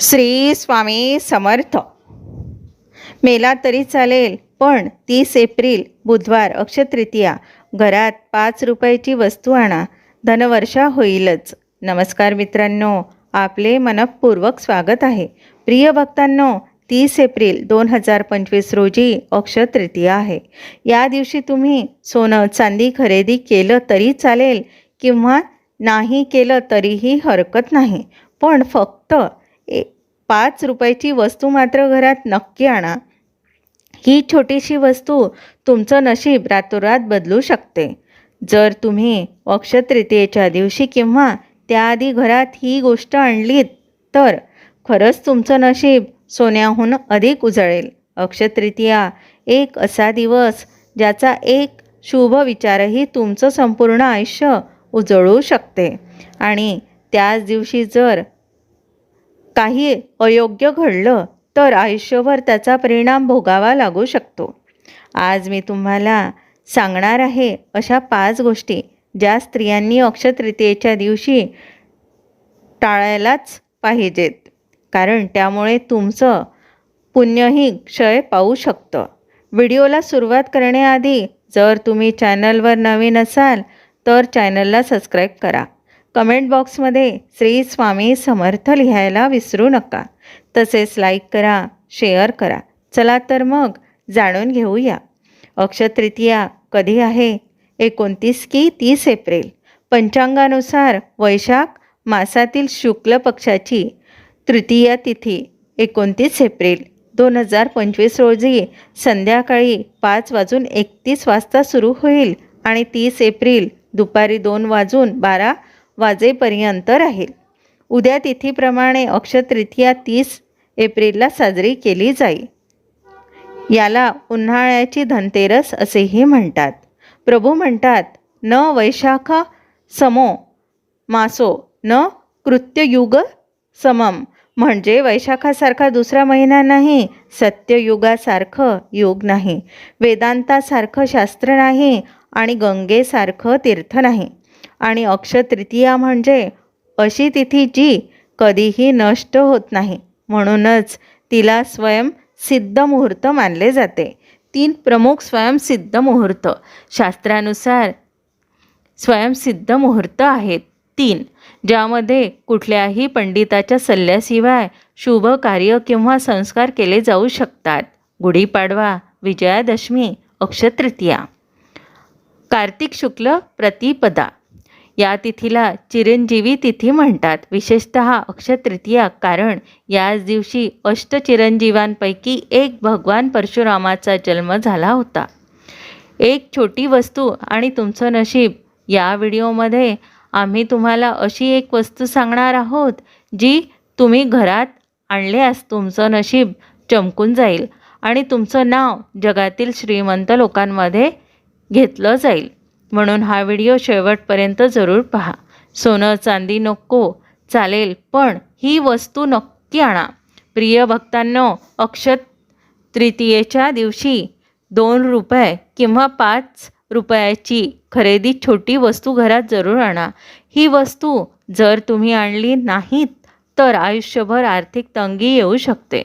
श्री स्वामी समर्थ. मेला तरी चालेल पण तीस एप्रिल बुधवार अक्षतृतीया घरात पाच रुपयाची वस्तू आणा धनवर्षा होईलच. नमस्कार मित्रांनो आपले मनपूर्वक स्वागत आहे. प्रिय भक्तांनो तीस एप्रिल दोन हजार पंचवीस रोजी अक्षतृतीया आहे. या दिवशी तुम्ही सोनं चांदी खरेदी केलं तरी चालेल किंवा नाही केलं तरीही हरकत नाही. पण फक्त ए पाच रुपयाची वस्तू मात्र घरात नक्की आणा. ही छोटीशी वस्तू तुमचं नशीब रातोरात बदलू शकते. जर तुम्ही अक्षतृतीयेच्या दिवशी किंवा त्याआधी घरात ही गोष्ट आणलीत तर खरंच तुमचं नशीब सोन्याहून अधिक उजळेल. अक्षतृतीया एक असा दिवस ज्याचा एक शुभ विचारही तुमचं संपूर्ण आयुष्य उजळू शकते. आणि त्याच दिवशी जर काही अयोग्य घडलं तर आयुष्यभर त्याचा परिणाम भोगावा लागू शकतो. आज मी तुम्हाला सांगणार आहे अशा पाच गोष्टी ज्या स्त्रियांनी अक्षतृतीयेच्या दिवशी टाळायलाच पाहिजेत. कारण त्यामुळे तुमचं पुण्यही क्षय पाहू शकतं. व्हिडिओला सुरुवात करण्याआधी जर तुम्ही चॅनलवर नवीन असाल तर चॅनलला सबस्क्राईब करा. कमेंट बॉक्समध्ये श्री स्वामी समर्थ लिहायला विसरू नका. तसेच लाईक करा शेअर करा. चला तर मग जाणून घेऊया. अक्षतृतीया कधी आहे? एकोणतीस की तीस एप्रिल. पंचांगानुसार वैशाख मासातील शुक्ल पक्षाची तृतीया तिथी एकोणतीस एप्रिल. दोन हजार पंचवीस रोजी संध्याकाळी पाच वाजून एकतीस वाजता सुरू होईल आणि तीस एप्रिल दुपारी दोन वाजून बारा वाजेपर्यंत राहील. उद्या तिथीप्रमाणे अक्षतृतीया तीस एप्रिलला साजरी केली जाईल. याला उन्हाळ्याची धनतेरस असेही म्हणतात. प्रभू म्हणतात न वैशाख समो मासो न कृत्ययुग समम. म्हणजे वैशाखासारखा दुसरा महिना नाही सत्ययुगासारखं युग नाही. वेदांतासारखं शास्त्र नाही आणि गंगेसारखं तीर्थ नाही. आणि अक्षतृतीया म्हणजे अशी तिथी जी कधीही नष्ट होत नाही. म्हणूनच तिला स्वयं सिद्ध मुहूर्त मानले जाते. तीन प्रमुख स्वयंसिद्ध मुहूर्त. शास्त्रानुसार स्वयंसिद्ध मुहूर्त आहेत तीन ज्यामध्ये कुठल्याही पंडिताच्या सल्ल्याशिवाय शुभ कार्य किंवा संस्कार केले जाऊ शकतात. गुढीपाडवा विजयादशमी अक्षतृतीया कार्तिक शुक्ल प्रतिपदा. या तिथीला चिरंजीवी तिथी म्हणतात. विशेषत अक्षतृतीया कारण याच दिवशी अष्टचिरंजीवांपैकी एक भगवान परशुरामाचा जन्म झाला होता. एक छोटी वस्तू आणि तुमचं नशीब. या व्हिडिओमध्ये आम्ही तुम्हाला अशी एक वस्तू सांगणार आहोत जी तुम्ही घरात आणल्यास तुमचं नशीब चमकून जाईल आणि तुमचं नाव जगातील श्रीमंत लोकांमध्ये घेतलं जाईल. म्हणून हा व्हिडिओ शेवटपर्यंत जरूर पहा. सोनं चांदी नको चालेल पण ही वस्तू नक्की आणा. प्रिय भक्तांनो अक्षत तृतीयेच्या दिवशी दोन रुपये किंवा पाच रुपयाची खरेदी छोटी वस्तू घरात जरूर आणा. ही वस्तू जर तुम्ही आणली नाहीत तर आयुष्यभर आर्थिक तंगी येऊ शकते.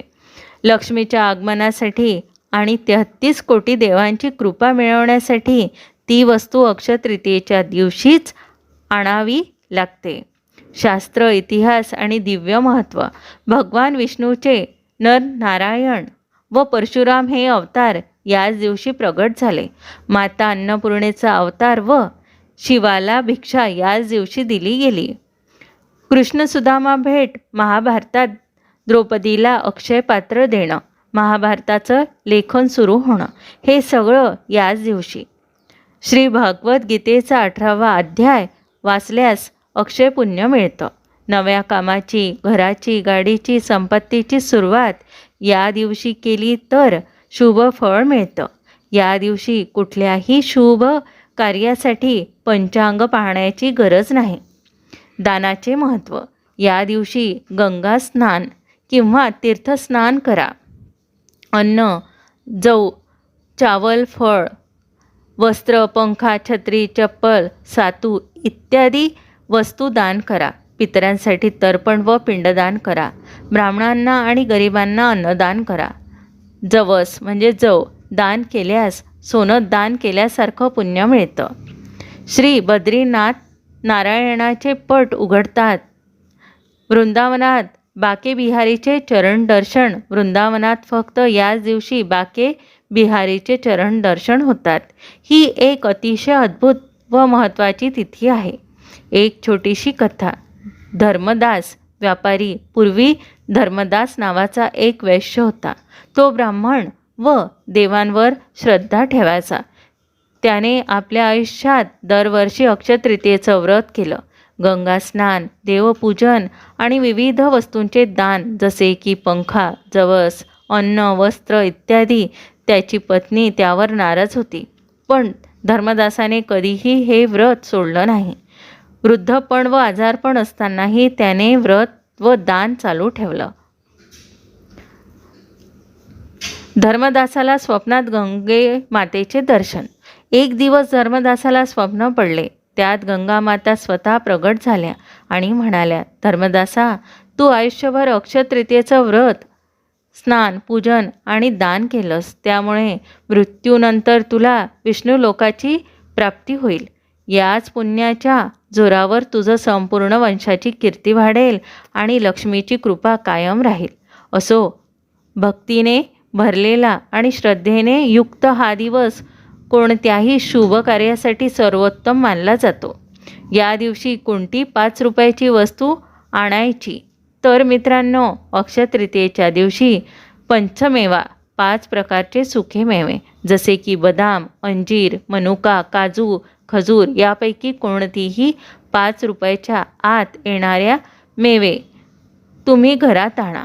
लक्ष्मीच्या आगमनासाठी आणि तेहत्तीस कोटी देवांची कृपा मिळवण्यासाठी ती वस्तू अक्षतृतीयेच्या दिवशीच आणावी लागते. शास्त्र इतिहास आणि दिव्य महत्त्व भगवान विष्णूचे नर नारायण व परशुराम हे अवतार याच दिवशी प्रगट झाले. माता अन्नपूर्णेचा अवतार व शिवाला भिक्षा याच दिवशी दिली गेली. कृष्णसुदामा भेट महाभारतात द्रौपदीला अक्षय पात्र देणं महाभारताचं लेखन सुरू होणं हे सगळं याच दिवशी. श्री भगवद्गीतेचा अठरावा अध्याय वाचल्यास अक्षय पुण्य मिळतं. नव्या कामाची घराची गाडीची संपत्तीची सुरुवात या दिवशी केली तर शुभ फळ मिळतं. या दिवशी कुठल्याही शुभ कार्यासाठी पंचांग पाहण्याची गरज नाही. दानाचे महत्त्व. या दिवशी गंगा स्नान किंवा तीर्थस्नान करा. अन्न जव चावल फळ वस्त्र पंखा छत्री चप्पल सातू इत्यादी वस्तू दान करा. पितरांसाठी तर्पण व पिंडदान करा. ब्राह्मणांना आणि गरिबांना अन्नदान करा. जवस म्हणजे जव दान केल्यास सोनं दान केल्यासारखं पुण्य मिळतं. श्री बद्रीनाथ नारायणाचे पट उघडतात. वृंदावनात बाके बिहारीचे चरण दर्शन. वृंदावनात फक्त याच दिवशी बाके बिहारीचे चरण दर्शन होतात. ही एक अतिशय अद्भुत व महत्त्वाची तिथी आहे. एक छोटीशी कथा. धर्मदास व्यापारी पूर्वी धर्मदास नावाचा एक वैश्य होता. तो ब्राह्मण व देवांवर श्रद्धा ठेवायचा. त्याने आपल्या आयुष्यात दरवर्षी अक्षतृतीयेचं व्रत केलं. गंगा स्नान देवपूजन आणि विविध वस्तूंचे दान जसे की पंखा जवस अन्न वस्त्र इत्यादी त्याची पत्नी त्यावर नाराज होती. पण धर्मदासाने कधीही हे व्रत सोडलं नाही. वृद्धपण व आजारपण असतानाही त्याने व्रत व दान चालू ठेवलं. धर्मदासाला स्वप्नात गंगे मातेचे दर्शन. एक दिवस धर्मदासाला स्वप्न पडले. त्यात गंगा माता स्वतः प्रगट झाल्या आणि म्हणाल्या धर्मदासा तू आयुष्यभर अक्षतृतीयेचं व्रत स्नान पूजन आणि दान केलंस त्यामुळे मृत्यूनंतर तुला विष्णू लोकाची प्राप्ती होईल. याच पुण्याच्या जोरावर तुझं संपूर्ण वंशाची कीर्ती वाढेल आणि लक्ष्मीची कृपा कायम राहील. असो भक्तीने भरलेला आणि श्रद्धेने युक्त हा दिवस कोणत्याही शुभ कार्यासाठी सर्वोत्तम मानला जातो. या दिवशी कोणती पाच रुपयाची वस्तू आणायची? तर मित्रांनो अक्षतृतीयेच्या दिवशी पंचमेवा पाच प्रकारचे सुखे मेवे जसे की बदाम अंजीर मनुका काजू खजूर यापैकी कोणतीही पाच रुपयाच्या आत येणाऱ्या मेवे तुम्ही घरात आणा.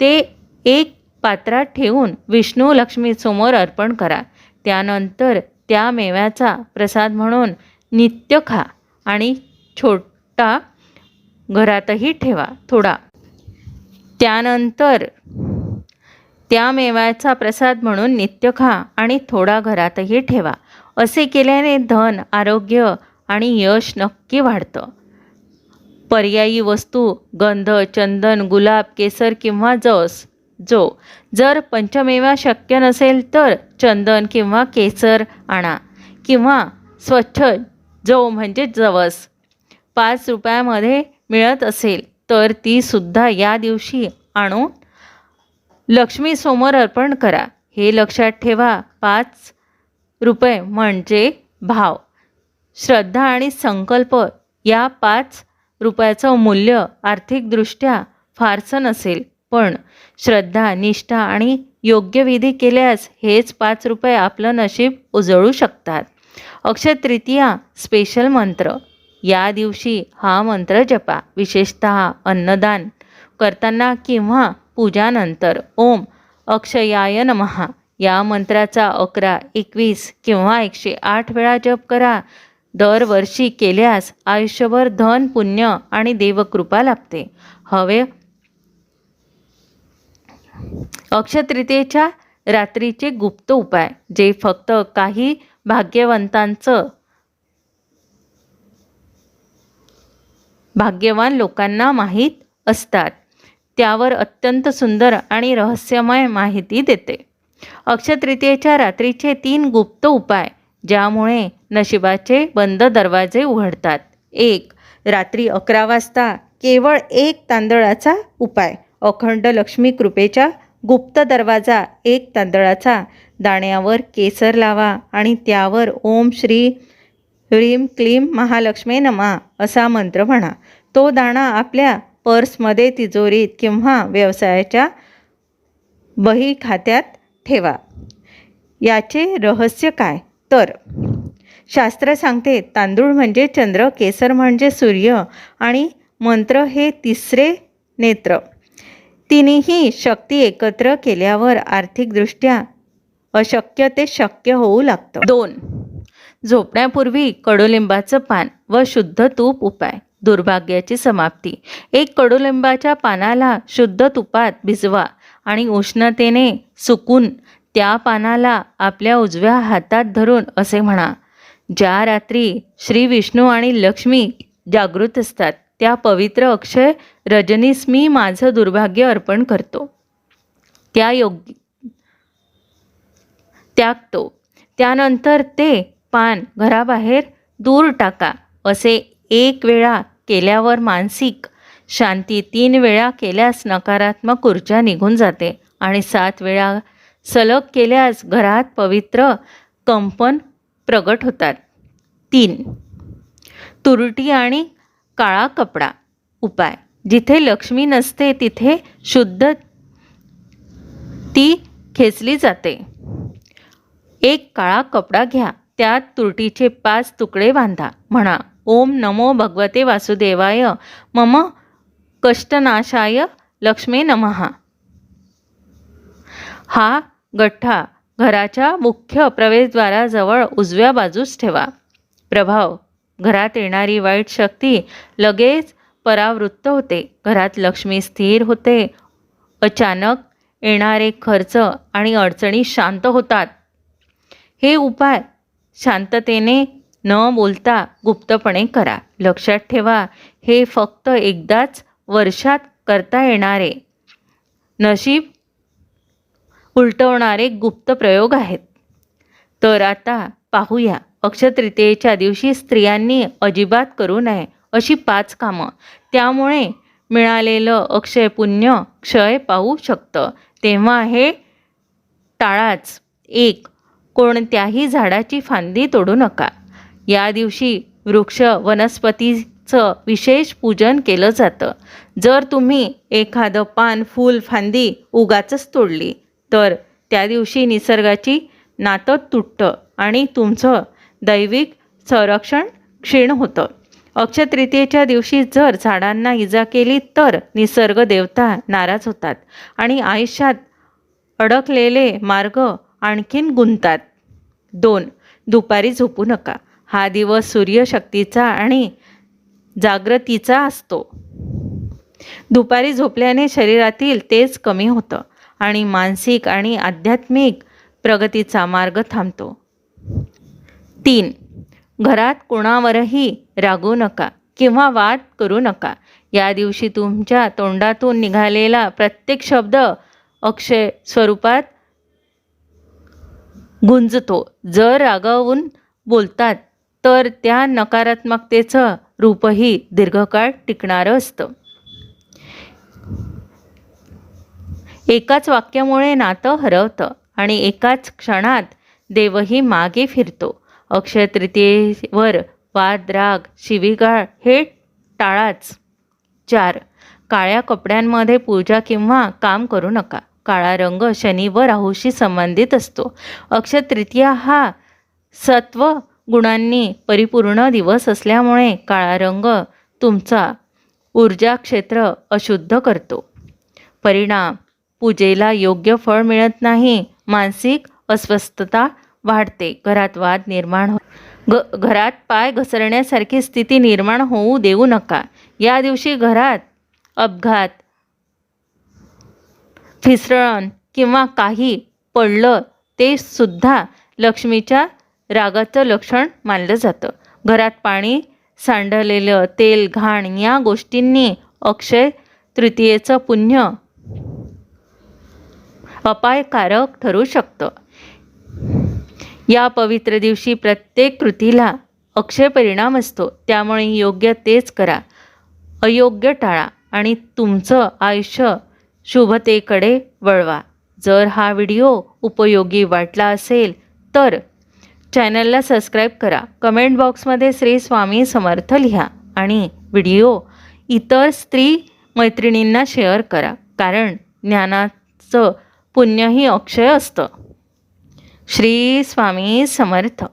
ते एक पात्रात ठेवून विष्णू लक्ष्मीसमोर अर्पण करा. त्यानंतर त्या मेव्याचा प्रसाद म्हणून नित्य खा आणि छोटा घरातही ठेवा थोडा. त्यानंतर त्या मेव्याचा प्रसाद म्हणून नित्य खा आणि थोडा घरातही ठेवा. असे केल्याने धन आरोग्य आणि यश नक्की वाढतं. पर्यायी वस्तू गंध चंदन गुलाब केसर किंवा जस जो जर पंचमेवा शक्य नसेल तर चंदन किंवा केसर आणा किंवा स्वच्छ जो म्हणजे जवस. पाच रुपयामध्ये मिळत असेल तर ती सुद्धा या दिवशी आणून लक्ष्मीसमोर अर्पण करा. हे लक्षात ठेवा पाच रुपये म्हणजे भाव. श्रद्धा आणि संकल्प या पाच रुपयाचं मूल्य आर्थिकदृष्ट्या फारसं नसेल पण श्रद्धा निष्ठा आणि योग्य विधी केल्यास हेच पाच रुपये आपलं नशीब उजळू शकतात. अक्षय तृतीया स्पेशल मंत्र. या दिवशी हा मंत्र जपा. विशेषत अन्नदान करताना किंवा पूजानंतर. ओम अक्षयाय नमहा या मंत्राचा अकरा एकवीस किंवा एकशे आठ वेळा जप करा. दरवर्षी केल्यास आयुष्यभर धन पुण्य आणि देवकृपा लाभते. हवे अक्षतृतीयेच्या रात्रीचे गुप्त उपाय जे फक्त काही भाग्यवंतांचं भाग्यवान लोकांना माहीत असतात. त्यावर अत्यंत सुंदर आणि रहस्यमय माहिती देते. अक्षतृतीयेच्या रात्रीचे तीन गुप्त उपाय ज्यामुळे नशिबाचे बंद दरवाजे उघडतात. एक रात्री अकरा वाजता केवळ एक तांदळाचा उपाय अखंड लक्ष्मी कृपेच्या गुप्त दरवाजा एक तांदळाचा दाण्यावर केसर लावा आणि त्यावर ओम श्री ह्रीम क्लीम महालक्ष्मी नमा असा मंत्र म्हणा. तो दाणा आपल्या पर्समध्ये तिजोरीत किंवा व्यवसायाच्या बही खात्यात ठेवा. याचे रहस्य काय? तर शास्त्र सांगते तांदूळ म्हणजे चंद्र केसर म्हणजे सूर्य आणि मंत्र हे तिसरे नेत्र. तिन्ही शक्ती एकत्र केल्यावर आर्थिकदृष्ट्या अशक्य ते शक्य होऊ लागतं. दोन झोपण्यापूर्वी कडुलिंबाचं पान व शुद्ध तूप उपाय. दुर्भाग्याची समाप्ती. एक कडुलिंबाच्या पानाला शुद्ध तुपात भिजवा आणि उष्णतेने सुकून त्या पानाला आपल्या उजव्या हातात धरून असे म्हणा. ज्या रात्री श्री विष्णू आणि लक्ष्मी जागृत असतात त्या पवित्र अक्षय रजनीस मी माझं दुर्भाग्य अर्पण करतो. त्या योग्य त्यागतो. त्यानंतर ते पान घराबाहेर दूर टाका असे एक वेळा केल्यावर मानसिक शांती तीन वेळा केल्यास नकारात्मक ऊर्जा निघून जाते आणि सात वेळा सलग केल्यास घरात पवित्र कंपन प्रगट होतात. तीन तुरटी आणि काळा कपडा उपाय. जिथे लक्ष्मी नसते तिथे शुद्ध ती खेचली जाते. एक काळा कपडा घ्या. त्यात तुरटीचे पाच तुकडे बांधा. म्हणा ओम नमो भगवते वासुदेवाय मम कष्टनाशाय लक्ष्मी नमहा हा गठ्ठा घराच्या मुख्य प्रवेशद्वाराजवळ उजव्या बाजूस ठेवा. प्रभाव घरात येणारी वाईट शक्ती लगेच परावृत्त होते. घरात लक्ष्मी स्थिर होते. अचानक येणारे खर्च आणि अडचणी शांत होतात. हे उपाय शांततेने न बोलता गुप्तपणे करा. लक्षात ठेवा हे फक्त एकदाच वर्षात करता येणारे नशीब उलटवणारे गुप्त प्रयोग आहेत. तर आता पाहूया अक्षतृतीयेच्या दिवशी स्त्रियांनी अजिबात करू नये अशी पाच कामं. त्यामुळे मिळालेलं अक्षय पुण्य क्षय पाहू शकतं. तेव्हा हे टाळाच. एक कोणत्याही झाडाची फांदी तोडू नका. या दिवशी वृक्ष वनस्पतीचं विशेष पूजन केलं जातं. जर तुम्ही एखादं पान फूल फांदी उगाचच तोडली तर त्या दिवशी निसर्गाची नातं तुटतं आणि तुमचं दैविक संरक्षण क्षीण होतं. अक्षतृतीयेच्या दिवशी जर झाडांना इजा केली तर निसर्ग देवता नाराज होतात आणि आयुष्यात अडकलेले मार्ग आणखीन गुंतात. दोन दुपारी झोपू नका. हा दिवस सूर्यशक्तीचा आणि जागृतीचा असतो. दुपारी झोपल्याने शरीरातील तेज कमी होतं आणि मानसिक आणि आध्यात्मिक प्रगतीचा मार्ग थांबतो. तीन घरात कोणावरही रागू नका किंवा वाद करू नका. या दिवशी तुमच्या तोंडातून निघालेला प्रत्येक शब्द अक्षय स्वरूपात गुंजतो. जर रागावून बोलतात तर त्या नकारात्मकतेचं रूपही दीर्घकाळ टिकणारं असतं. एकाच वाक्यामुळे नातं हरवतं आणि एकाच क्षणात देवही मागे फिरतो. अक्षय तृतीयेवर वाद राग शिवीगाळ हे टाळाच. चार काळ्या कपड्यांमध्ये पूजा किंवा काम करू नका. काळा रंग शनी व राहूशी संबंधित असतो. अक्षय तृतीया हा सत्व गुणांनी परिपूर्ण दिवस असल्यामुळे काळा रंग तुमचा ऊर्जा क्षेत्र अशुद्ध करतो. परिणाम पूजेला योग्य फळ मिळत नाही मानसिक अस्वस्थता वाढते घरात वाद निर्माण हो ग घरात पाय घसरण्यासारखी स्थिती निर्माण होऊ देऊ नका. या दिवशी घरात अपघात फिसळण किंवा काही पडलं ते सुद्धा लक्ष्मीच्या रागाचं लक्षण मानलं जातं. घरात पाणी सांडलेलं तेल घाण या गोष्टींनी अक्षय तृतीयेचं पुण्य अपायकारक ठरू शकतं. या पवित्र दिवशी प्रत्येक कृतीला अक्षय परिणाम असतो. त्यामुळे योग्य तेच करा. अयोग्य टाळा आणि तुमचं आयुष्य शुभतेकडे वळवा. जर हा व्हिडिओ उपयोगी वाटला असेल तर चॅनलला सबस्क्राईब करा. कमेंट बॉक्समध्ये श्री स्वामी समर्थ लिहा आणि व्हिडिओ इतर स्त्री मैत्रिणींना शेअर करा कारण ज्ञानाचं पुण्यही अक्षय असतं. श्री स्वामी समर्थ.